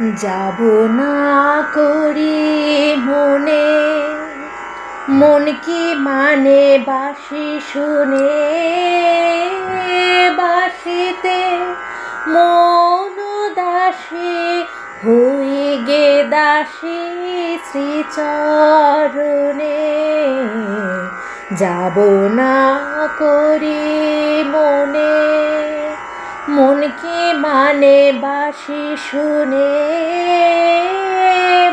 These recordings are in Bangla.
যাব না করি মনে। মন কি মানে বাসি শুনে? বাসিতে মন দাসী হয়ে গে দাসী শ্রীচরণে। যাব না করি মন। কি মানে বাসি শুনে?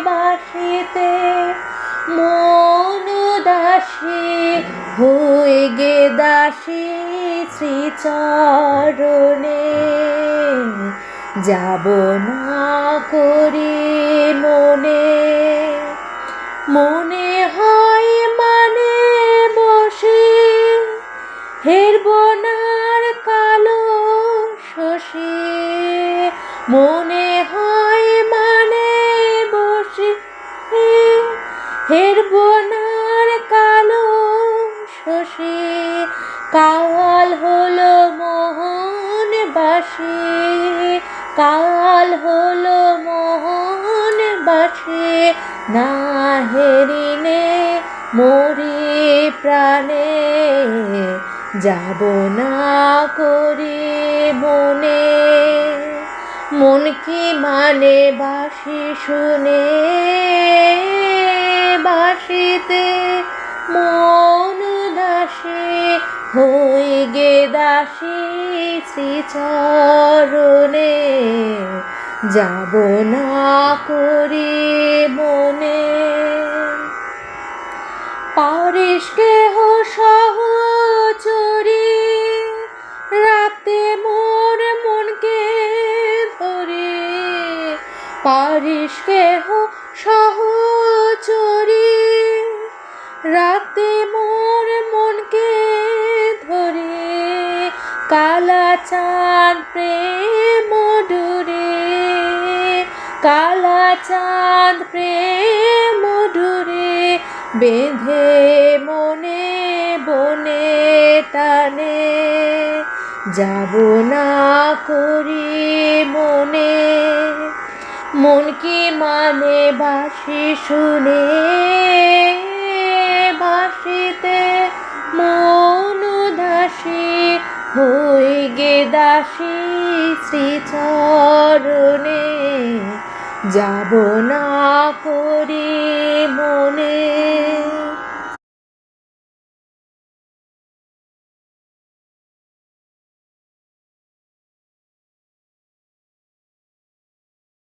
বাসিতে মন দাসী হয়ে গে দাসী শ্রীচরণে। যাব না করি মনে। মনে হয় মানে বসে, হেরব কালো শশী মনে হয় মানে বসে। হেরব নার কালো শশী কাল হলো মোহন বাসী। কাল হলো মোহন বাসী, না হেরিনে মরি প্রাণে। যাব না করি মনে। মন কি মানে বাসি শুনে? বাসিতে মন দাসী হয়ে গে দাসী শ্রীচরণে। যাব না করি মনে। পারিস কেহ সহচরি রাখতে মোর মনকে ধরে পারিস কেহ সহচরি। রাখতে মোর মনকে ধরে কালা চাঁদ প্রেম ডুরে কালা চাঁদ প্রেম ডুরে বেঁধে মনে বনে টানে। যাব না করি মনে, মন কি মানে বাসি শুনে? বাসিতে মন দাসী হয়ে গে দাসী শ্রীচরণে। যাব না করি মনে